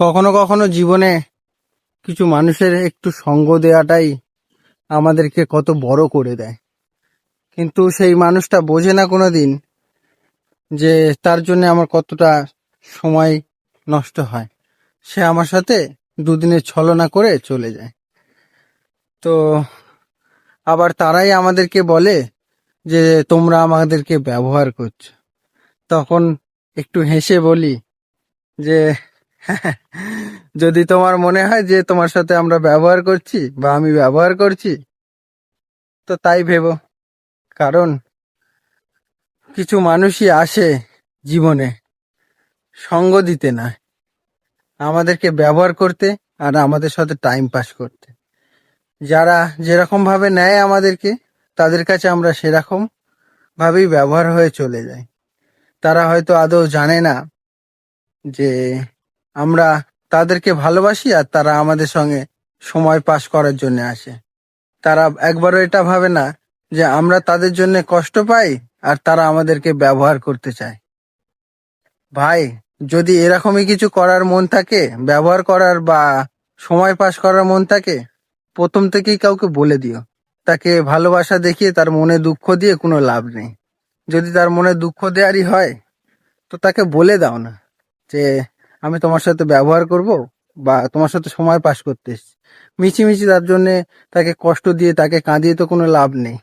কখনো কখনো জীবনে কিছু মানুষের একটু সঙ্গ দেওয়াটাই আমাদেরকে কত বড় করে দেয়। কিন্তু সেই মানুষটা বোঝে না কোনো দিন যে তার জন্য আমার কতটা সময় নষ্ট হয়। সে আমার সাথে দুদিনের ছলনা করে চলে যায়। তো আবার তারাই আমাদেরকে বলে যে, তোমরা আমাদেরকে ব্যবহার করছ। তখন একটু হেসে বলি যে যদি তোমার মনে হয় যে তোমার সাথে আমরা ব্যবহার করছি বা আমি ব্যবহার করছি, তো তাই ভেবো। কারণ কিছু মানুষই আসে জীবনে সঙ্গ দিতে না। আমাদেরকে ব্যবহার করতে আর আমাদের সাথে টাইম পাস করতে। যারা যেরকম ভাবে নেয় আমাদেরকে, তাদের কাছে আমরা সেরকম ভাবেই ব্যবহার হয়ে চলে যাই। তারা হয়তো আদৌ জানে না যে আমরা তাদেরকে ভালোবাসি আর তারা আমাদের সঙ্গে সময় পাস করার জন্য আসে। তারা একবারও এটা ভাবে না যে আমরা তাদের জন্য কষ্ট পাই আর তারা আমাদেরকে ব্যবহার করতে চায়। ভাই, যদি এরকমই কিছু করার মন থাকে, ব্যবহার করার বা সময় পাস করার মন থাকে, প্রথম থেকেই কাউকে বলে দিও। তাকে ভালোবাসা দেখিয়ে তার মনে দুঃখ দিয়ে কোনো লাভ নেই। যদি তার মনে দুঃখ দেওয়ারই হয়, তো তাকে বলে দাও না যে আমি তোমার সাথে ব্যবহার করব বা তোমার সাথে সময় পাস করতে এসেছি। মিছিমিছি তার জন্যে তাকে কষ্ট দিয়ে, তাকে কাঁদিয়ে তো কোনো লাভ নেই।